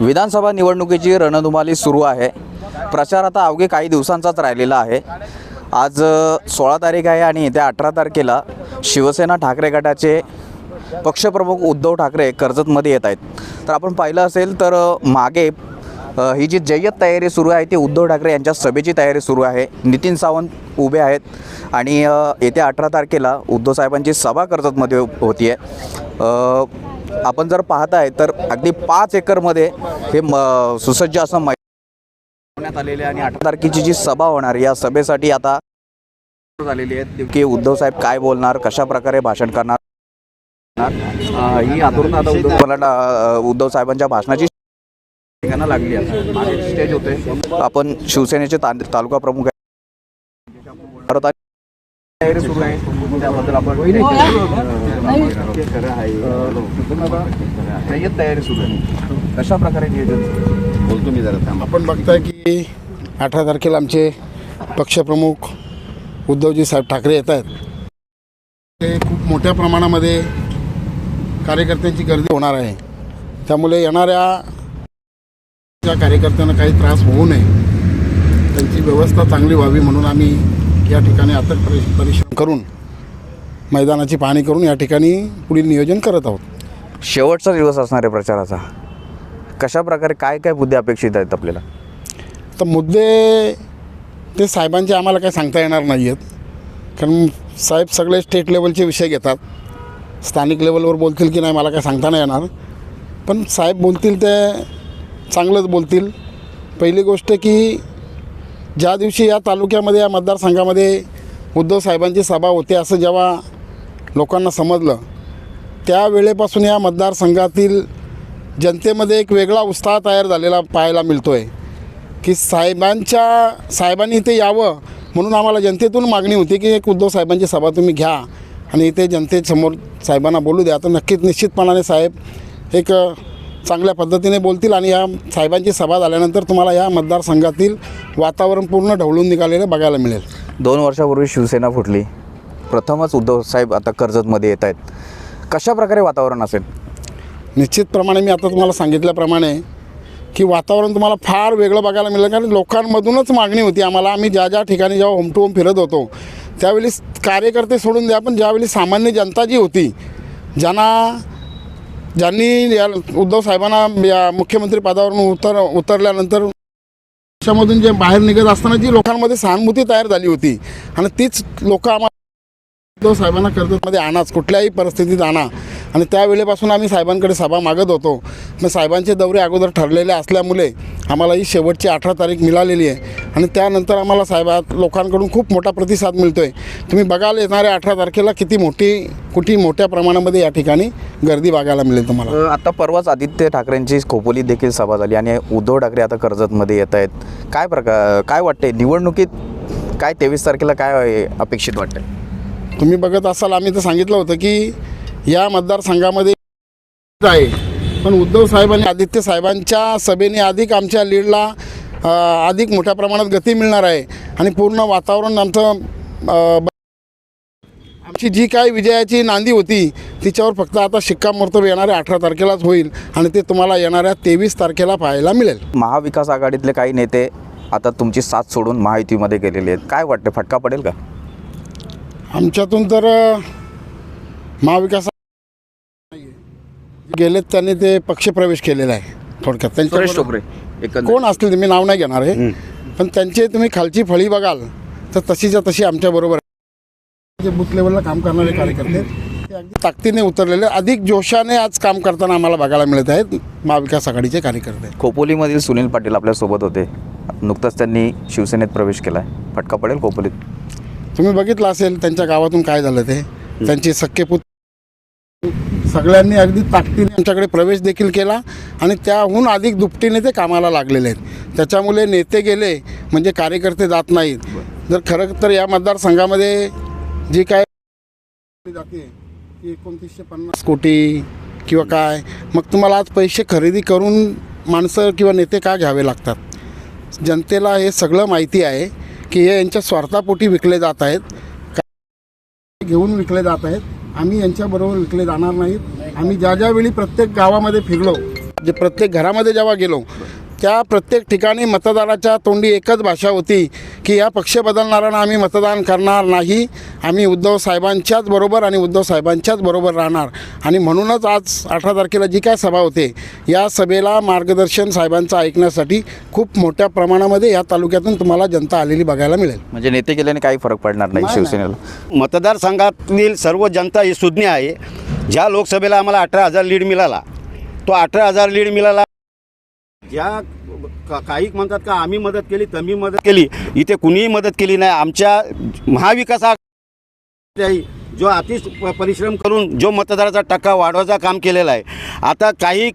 विधानसभा निवडणुकीची रणधुमाली सुरू आहे. प्रचार आता अवघे काही दिवसांचाच राहिलेला आहे. आज सोळा तारीख आहे आणि येत्या अठरा तारखेला शिवसेना ठाकरे गटाचे पक्षप्रमुख उद्धव ठाकरे कर्जतमध्ये येत आहेत. तर आपण पाहिलं असेल तर मागे ही जी जय्यत तयारी सुरू आहे ती उद्धव ठाकरे यांच्या सभेची तयारी सुरू आहे. नितीन सावंत उभे आहेत आणि येत्या अठरा तारखेला उद्धव साहेबांची सभा कर्जतमध्ये होती आहे आपण जर पाहत आहे तर अगदी पाच एकरमध्ये हे म सुसज्ज असं मैदान आलेले आणि अठरा तारखेची जी सभा होणार या सभेसाठी आता झालेली आहे. की उद्धव साहेब काय बोलणार कशा प्रकारे भाषण करणार? ही आतुरता आता उद्धव उद्धव साहेबांच्या भाषणाची ठिकाणं लागली आहे स्टेज होते. आपण शिवसेनेचे तालुका प्रमुख तयारी सुरू आहे. त्याबद्दल आपण जय्यत तयारी सुरू आहे. कशा प्रकारे नियोजन बोलतो मी जरा थांबा. आपण बघताय की अठरा तारखेला आमचे पक्षप्रमुख उद्धवजी साहेब ठाकरे येत आहेत. ते खूप मोठ्या प्रमाणामध्ये कार्यकर्त्यांची गर्दी होणार आहे. त्यामुळे येणाऱ्या ज्या कार्यकर्त्यांना काही त्रास होऊ नये. त्यांची व्यवस्था चांगली व्हावी म्हणून आम्ही या ठिकाणी अथक परि परिश्रम करून मैदानाची पाहणी करून या ठिकाणी पुढील नियोजन करत आहोत. शेवटचा दिवस असणार आहे प्रचाराचा. कशा प्रकारे काय काय मुद्दे अपेक्षित आहेत आपल्याला? तर मुद्दे ते साहेबांचे आम्हाला काही सांगता येणार नाही आहेत कारण साहेब सगळे स्टेट लेवलचे विषय घेतात. स्थानिक लेवलवर बोलतील की नाही मला काय सांगता नाही येणार. पण साहेब बोलतील ते चांगलंच बोलतील. पहिली गोष्ट की ज्या दिवशी या तालुक्यामध्ये या मतदारसंघामध्ये उद्धव साहेबांची सभा होते असं जेव्हा लोकांना समजलं त्या वेळेपासून या मतदारसंघातील जनतेमध्ये एक वेगळा उत्साह तयार झालेला पाहायला मिळतो आहे की साहेबांच्या साहेबांनी इथे यावं म्हणून आम्हाला जनतेतून मागणी होती की एक उद्धव साहेबांची सभा तुम्ही घ्या आणि इथे जनतेसमोर साहेबांना बोलू द्या. तर नक्कीच निश्चितपणाने साहेब एक चांगल्या पद्धतीने बोलतील आणि या साहेबांची सभा झाल्यानंतर तुम्हाला या मतदारसंघातील वातावरण पूर्ण ढवळून निघालेलं बघायला मिळेल. दोन वर्षापूर्वी शिवसेना फुटली. प्रथमच उद्धव साहेब आता कर्जतमध्ये येत आहेत. कशा प्रकारे वातावरण असेल? निश्चितप्रमाणे मी आता तुम्हाला सांगितल्याप्रमाणे की वातावरण तुम्हाला फार वेगळं बघायला मिळेल कारण लोकांमधूनच मागणी होती. आम्हाला आम्ही ज्या ज्या ठिकाणी जेव्हा होम टू होम फिरत होतो त्यावेळी कार्यकर्ते सोडून द्या पण ज्यावेळी सामान्य जनता जी होती ज्यांना ज्यांनी या उद्धव साहेबांना या मुख्यमंत्री पदावरून उतर उतरल्यानंतर पक्षामधून जे बाहेर निघत असताना जी लोकांमध्ये सहानुभूती तयार झाली होती आणि तीच लोक आम्हाला उद्धव साहेबांना कर्जतमध्ये आणाच कुठल्याही परिस्थितीत आणा. आणि त्यावेळेपासून आम्ही साहेबांकडे सभा मागत होतो. मग साहेबांचे दौरे अगोदर ठरलेले असल्यामुळे आम्हाला ही शेवटची अठरा तारीख मिळालेली आहे. आणि त्यानंतर आम्हाला साहेबा लोकांकडून खूप मोठा प्रतिसाद मिळतो आहे तुम्ही बघाल येणाऱ्या अठरा तारखेला किती मोठी कुठे मोठ्या प्रमाणामध्ये या ठिकाणी गर्दी बघायला मिळेल तुम्हाला. आता परवाच आदित्य ठाकरेंची खोपोलीत देखील सभा झाली आणि उद्धव ठाकरे आता कर्जतमध्ये येत आहेत. काय प्रकार काय वाटते निवडणुकीत काय तेवीस तारखेला काय अपेक्षित वाटतंय? तुम्ही बघत असाल आम्ही तर सांगितलं होतं की या मतदारसंघामध्ये आहे. पण उद्धव साहेब आणि आदित्य साहेबांच्या सभेने अधिक आमच्या लीडला अधिक मोठ्या प्रमाणात गती मिळणार आहे. आणि पूर्ण वातावरण आमचं आमची जी काय विजयाची नांदी होती तिच्यावर फक्त आता शिक्कामोर्तब येणाऱ्या अठरा तारखेलाच होईल आणि ते तुम्हाला येणाऱ्या तेवीस तारखेला पाहायला मिळेल. महाविकास आघाडीतले काही नेते आता तुमची साथ सोडून महायुतीमध्ये गेलेले आहेत. काय वाटते? फटका पडेल का? आमच्यातून तर महाविकास गेलेत त्यांनी ते पक्षप्रवेश केलेला आहे थोडक्यात. सुरेश त्यांच्या कोण असतील मी नाव नाही घेणार आहे. पण त्यांचे तुम्ही खालची फळी बघाल तर तशीच्या तशी आमच्याबरोबर आहे. जे बूथ लेवलला काम करणारे कार्यकर्ते ते अगदी ताकदीने उतरलेले अधिक जोशाने आज काम करताना आम्हाला बघायला मिळत आहेत महाविकास आघाडीचे कार्यकर्ते. खोपोलीमधील सुनील पाटील आपल्यासोबत होते. नुकताच त्यांनी शिवसेनेत प्रवेश केला आहे फटका पडेल खोपोलीत. तुम्ही बघितलं असेल त्यांच्या गावातून काय झालं ते? त्यांचे सख्खे पुत सगळ्यांनी अगदी ताकदीने आमच्याकडे प्रवेश देखील केला आणि त्याहून अधिक दुपटीने ते कामाला लागलेले आहेत. त्याच्यामुळे नेते गेले म्हणजे कार्यकर्ते जात नाहीत. जर खरं तर या मतदारसंघामध्ये जी काय जाते ती एकोणतीसशे पन्नास कोटी किंवा काय मग तुम्हाला आज पैसे खरेदी करून माणसं किंवा नेते का घ्यावे लागतात? जनतेला हे सगळं माहिती आहे की हे यांच्या स्वार्थापोटी विकले जात आहेत घेऊन विकले जात आहेत आम्ही यांच्याबरोबर विकले जाणार नाहीत. आम्ही ज्या ज्यावेळी प्रत्येक गावामध्ये फिरलो जे प्रत्येक घरामध्ये जेव्हा गेलो त्या प्रत्येक ठिकाणी मतदाराच्या तोंडी एकच भाषा होती की या पक्ष बदलणाऱ्यांना आम्ही मतदान करणार नाही. आम्ही उद्धव साहेबांच्याच बरोबर आणि उद्धव साहेबांच्याच बरोबर राहणार. आणि म्हणूनच आज अठरा तारखेला जी काय सभा होते या सभेला मार्गदर्शन साहेबांचं ऐकण्यासाठी खूप मोठ्या प्रमाणामध्ये या तालुक्यातून तुम्हाला जनता आलेली बघायला मिळेल. म्हणजे नेते गेल्याने काही फरक पडणार नाही नाही, शिवसेनेला? मतदारसंघातील सर्व जनता ही सुज्ञ आहे. ज्या लोकसभेला आम्हाला अठरा हजार लीड मिळाला तो अठरा हजार लीड मिळाला ज्या का- काही म्हणतात का आम्ही मदत केली तुम्ही मदत केली. इथे कुणीही मदत केली नाही. आमच्या महाविकास जो अति प- परिश्रम करून जो मतदाराचा टक्का वाढवायचा काम केलेला आहे. आता काही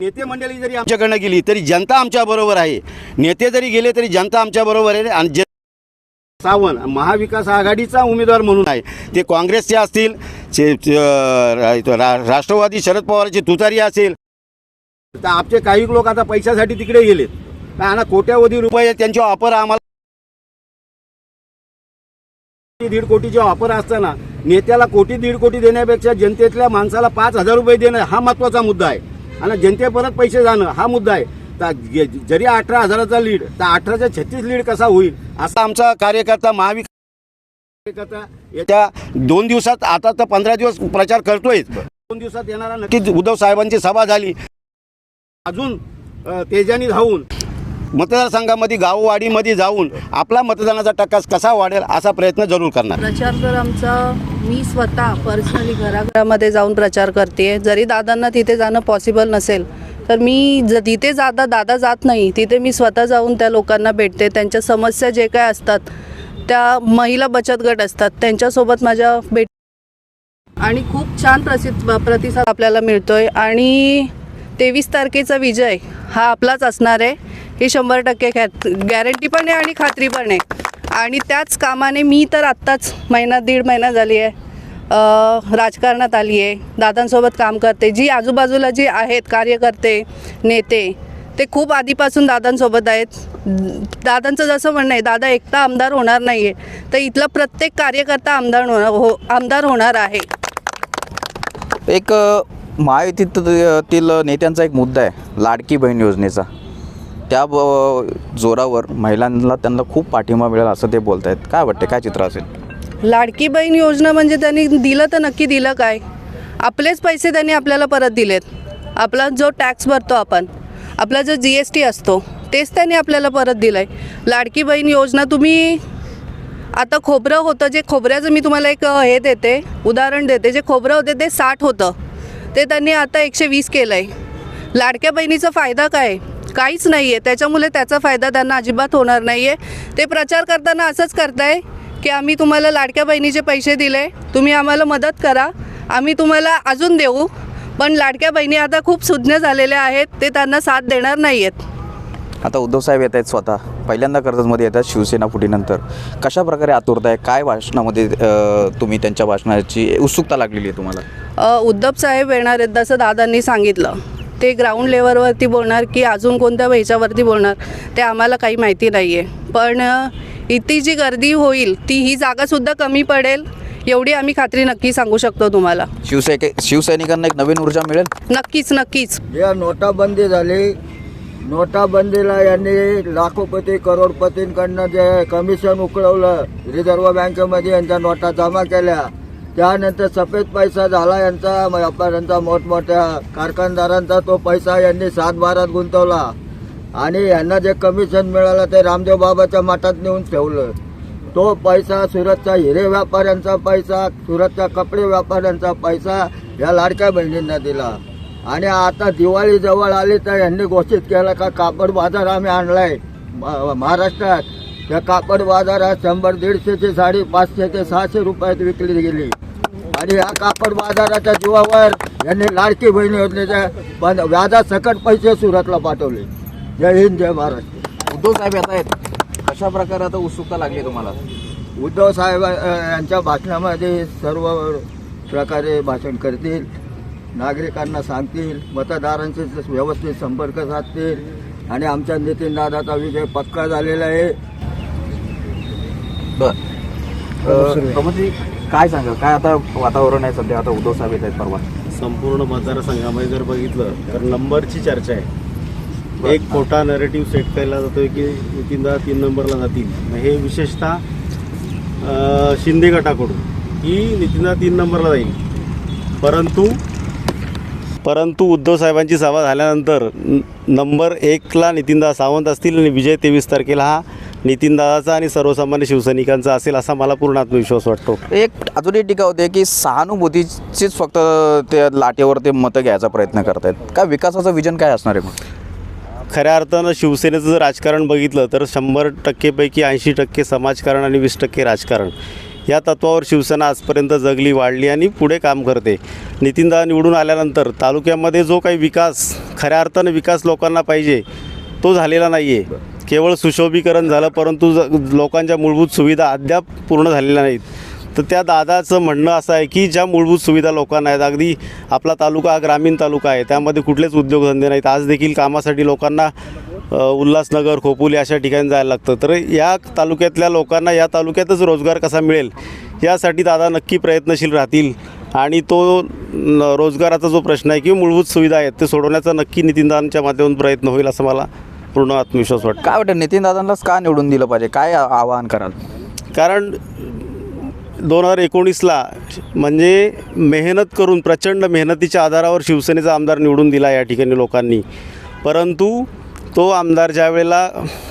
नेते मंडळी जरी आमच्याकडनं गेली तरी जनता आमच्या बरोबर आहे. नेते जरी गेले तरी जनता आमच्या बरोबर आहे. आणि जे सावंत महाविकास आघाडीचा उमेदवार म्हणून आहे. ते काँग्रेसचे असतील रा- राष्ट्रवादी शरद पवारची तुतारी असेल तर आमचे काही लोक आता पैशासाठी तिकडे गेलेत. आणि कोट्यावधी रुपये त्यांची ऑफर आम्हाला दीड कोटीची ऑफर असताना नेत्याला कोटी दीड कोटी देण्यापेक्षा जनतेतल्या माणसाला पाच हजार रुपये देणं हा महत्त्वाचा मुद्दा आहे. आणि जनतेपर्यंत पैसे जाणं हा मुद्दा आहे. तर जरी अठरा हजाराचा लीड तर अठराचा छत्तीस लीड कसा होईल? असा आमचा कार्यकर्ता महाविकास कार्यकर्ता येत्या दोन दिवसात आता तर पंधरा दिवस प्रचार करतोय दोन दिवसात येणारा नक्कीच उद्धव साहेबांची सभा झाली. अजून तेजानी धावून. मतदारसंघामध्ये गाववाडीमध्ये जाऊन आपला मतदानाचा टक्का कसा वाढेल असा प्रयत्न जरूर करणार. प्रचार तर आमचा. मी स्वतः पर्सनली घराघरामध्ये जाऊन प्रचार करते. जरी दादांना तिथे जाणं पॉसिबल नसेल तर मी ज तिथे जाता दादा जात नाही तिथे मी स्वतः जाऊन त्या लोकांना भेटते. त्यांच्या समस्या जे काय असतात त्या महिला बचत गट असतात त्यांच्यासोबत माझ्या भेट आणि खूप छान प्रसिद्ध प्रतिसाद आपल्याला मिळतोय. आणि तेवीस तारखेचा विजय हा आपलाच असणार आहे. ही शंभर टक्के खॅ गॅरंटी पण आहे आणि खात्री पण आहे. आणि त्याच कामाने मी तर आत्ताच महिना दीड महिना झाली आहे. राजकारणात आली आहे. दादांसोबत काम करते. जी आजूबाजूला जी आहेत कार्यकर्ते नेते ते खूप आधीपासून दादांसोबत आहेत. दादांचं जसं म्हणणं आहे दादा एकटा आमदार होणार नाही आहे तर इथला प्रत्येक कार्यकर्ता आमदार होणार हो आमदार होणार आहे. एक महायुतीतील नेत्यांचा एक मुद्दा आहे लाडकी बहीण योजनेचा. त्या ब- जोरावर महिलांना त्यांना खूप पाठिंबा मिळेल असं ते बोलत आहेत काय वाटते काय चित्र असेल? लाडकी बहीण योजना म्हणजे त्यांनी दिलं तर नक्की दिलं काय? आपलेच पैसे त्यांनी आपल्याला परत दिलेत. आपला जो टॅक्स भरतो आपण आपला जो जी एस टी असतो तेच त्यांनी आपल्याला परत दिलं आहे लाडकी बहीण योजना तुम्ही आता खोबरं होतं जे खोबऱ्याचं मी तुम्हाला एक हे देते उदाहरण देते. जे खोबरं होते ते साठ होतं. ते त्यांनी आता एकशे वीस केलं आहे लाडक्या बहिणीचा फायदा काय? काहीच नाही आहे त्याच्यामुळे त्याचा फायदा त्यांना अजिबात होणार नाही आहे ते प्रचार करताना असंच करताय की आम्ही तुम्हाला लाडक्या बहिणीचे पैसे दिले. तुम्ही आम्हाला मदत करा. आम्ही तुम्हाला अजून देऊ. पण लाडक्या बहिणी आता खूप सुज्ञ झालेल्या आहेत. ते त्यांना साथ देणार नाही आहेत आता उद्धव साहेब येत आहेत स्वतः. पहिल्यांदा कर्जतमध्ये येतात शिवसेना फुटीनंतर. कशा प्रकारे आतुरता आहे? काय भाषणामध्ये तुम्ही त्यांच्या भाषणाची उत्सुकता लागलेली आहे तुम्हाला? उद्धव साहेब येणार आहेत जसं दादांनी सांगितलं. ते ग्राउंड लेवलवरती बोलणार की अजून कोणत्या ह्याच्यावरती बोलणार ते आम्हाला काही माहिती नाही आहे पण इथे जी गर्दी होईल ती ही जागासुद्धा कमी पडेल एवढी आम्ही खात्री नक्की सांगू शकतो तुम्हाला. शिवसै शिवसैनिकांना एक नवीन ऊर्जा मिळेल? नक्कीच नक्कीच. या नोटाबंदी झाली नोटाबंदीला यांनी लाखोपती करोडपतींकडनं जे कमिशन उकळवलं रिझर्व्ह बँकेमध्ये यांच्या नोटा जमा केल्या. त्यानंतर सफेद पैसा झाला यांचा व्यापाऱ्यांचा मोठमोठ्या कारखानदारांचा तो पैसा यांनी सातबारात गुंतवला. आणि यांना जे कमिशन मिळालं ते रामदेव बाबाच्या मठात नेऊन ठेवलं. तो पैसा सुरतच्या हिरे व्यापाऱ्यांचा पैसा सुरतच्या कपडे व्यापाऱ्यांचा पैसा या लाडक्या बहिणींना दिला. आणि आता दिवाळी जवळ आली तर यांनी घोषित केलं का कापड बाजार आम्ही आणलाय. म- महाराष्ट्रात. त्या कापड बाजारात शंभर दीडशेची साडी पाचशे ते सहाशे रुपयात विकली गेली. आणि या कापड बाजाराच्या जीवावर यांनी लाडकी बहीण योजनेच्या पण व्याजासकट पैसे सुरतला पाठवले. जय हिंद जय महाराष्ट्र. उद्धव साहेब येत आहेत. कशा प्रकारे आता उत्सुकता लागली तुम्हाला? उद्धव साहेब यांच्या भाषणामध्ये सर्व प्रकारे भाषण करतील. नागरिकांना सांगतील मतदारांशी व्यवस्थित संपर्क साधतील आणि आमच्या नितीन दादाचा विजय पक्का झालेला आहे. बर. काय सांगा काय आता वातावरण आहे सध्या? आता उद्धव साहेब येत आहेत परवा. संपूर्ण मतदारसंघामध्ये जर बघितलं तर नंबरची चर्चा आहे. एक खोटा नरेटिव्ह सेट केला जातोय की नितीनदा तीन नंबरला जातील. हे विशेषतः शिंदे गटाकडून की नितीनदा तीन नंबरला जाईल. परंतु परंतु उद्धव साहेबांची सभा झाल्यानंतर नंबर एकला नितीनदा सावंत असतील आणि विजय तेवीस तारखेला हा नितीनदादाचा आणि सर्वसामान्य शिवसैनिकांचा असेल असा मला पूर्ण आत्मविश्वास वाटतो. एक अजून एक टीका होते की सहानुभूतीचीच फक्त ते लाटेवर ते मतं घ्यायचा प्रयत्न करतायत. काय विकासाचं विजन काय असणार आहे मग? खऱ्या अर्थानं शिवसेनेचं जर राजकारण बघितलं तर शंभर टक्केपैकी ऐंशी टक्के समाजकारण आणि वीस टक्के राजकारण. या तत्वावर शिवसेना आजपर्यंत जगली वाढली आणि पुढे काम करते. नितीनदा निवडून आल्यानंतर तालुक्यामध्ये जो काही विकास खऱ्या अर्थानं विकास लोकांना पाहिजे तो झालेला नाही आहे केवळ सुशोभीकरण झालं परंतु ज- लोकांच्या मूलभूत सुविधा अद्याप पूर्ण झालेल्या नाहीत. तर त्या दादाचं म्हणणं असं आहे की ज्या मूलभूत सुविधा लोकांना आहेत अगदी आपला तालुका हा ग्रामीण तालुका आहे त्यामध्ये कुठलेच उद्योगधंदे नाहीत. आज देखील कामासाठी लोकांना उल्हासनगर खोपोली अशा ठिकाणी जायला लागतं. तर या तालुक्यातल्या लोकांना या तालुक्यातच रोजगार कसा मिळेल? यासाठी दादा नक्की प्रयत्नशील राहतील आणि तो रोजगाराचा जो प्रश्न आहे किंवा मूलभूत सुविधा आहेत ते सोडवण्याचा नक्की नितीनदारांच्या माध्यमातून प्रयत्न होईल असं मला पूर्ण आत्मविश्वास वाटतो. काय वाटतं? नितीन दादांनाच का निवडून दिलं पाहिजे? काय आवाहन कराल? कारण दोन हजार एकोणीसला म्हणजे मेहनत करून प्रचंड मेहनतीच्या आधारावर शिवसेनेचा आमदार निवडून दिला या ठिकाणी लोकांनी. परंतु तो आमदार ज्या वेळेला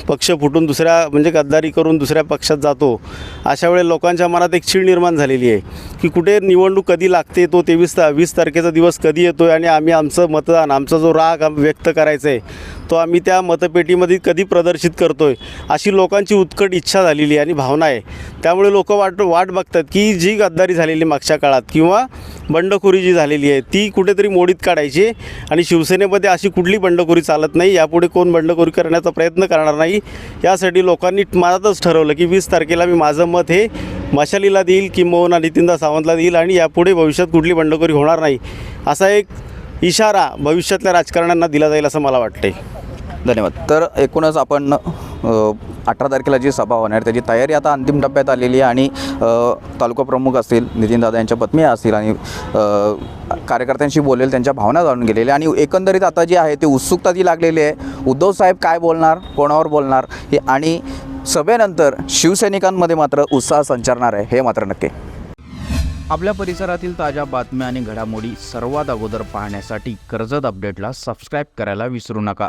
पक्ष फुटून दुसऱ्या म्हणजे गद्दारी करून दुसऱ्या पक्षात जातो अशा वेळेला लोकांच्या मनात एक चीड निर्माण झालेली आहे की कुठे निवडणूक कधी लागते तो तेवीस ता वीस तारखेचा दिवस कधी येतो आहे आणि आम्ही आमचं मतदान आमचा जो राग व्यक्त करायचा आहे तो आम्ही त्या मतपेटीमध्ये कधी प्रदर्शित करतो आहे अशी लोकांची उत्कट इच्छा झालेली आहे आणि भावना आहे. त्यामुळे लोक वाट वाट बघतात की जी गद्दारी झालेली मागच्या काळात किंवा बंडखोरी जी झालेली आहे ती कुठेतरी मोडीत काढायची आणि शिवसेनेमध्ये अशी कुठली बंडखोरी चालत नाही यापुढे कोण बंडखोरी करण्याचा प्रयत्न करणार नाही. यासाठी लोकांनी मनातच ठरवलं की वीस तारखेला मी माझं मत हे मशालीला देईल किंबहुना नितीनदा सावंतला देईल आणि यापुढे भविष्यात कुठली बंडखोरी होणार नाही. असा एक इशारा भविष्यातल्या राजकारण्यांना दिला जाईल असं मला वाटते धन्यवाद. तर एकूणच आपण अठरा तारखेला जी सभा होणार त्याची तयारी आता अंतिम टप्प्यात आलेली आहे आणि तालुका प्रमुख असतील नितीनदादा यांच्या पत्नी असतील आणि कार्यकर्त्यांशी बोलेल त्यांच्या भावना जाणून गेलेल्या आणि एकंदरीत आता जी आहे ती उत्सुकता जी लागलेली आहे उद्धव साहेब काय बोलणार कोणावर बोलणार हे आणि सभेनंतर शिवसैनिकांमध्ये मात्र उत्साह संचारणार आहे हे मात्र नक्की. आपल्या परिसरातील ताज्या बातम्या आणि घडामोडी सर्वात अगोदर पाहण्यासाठी कर्जत अपडेटला सबस्क्राईब करायला विसरू नका.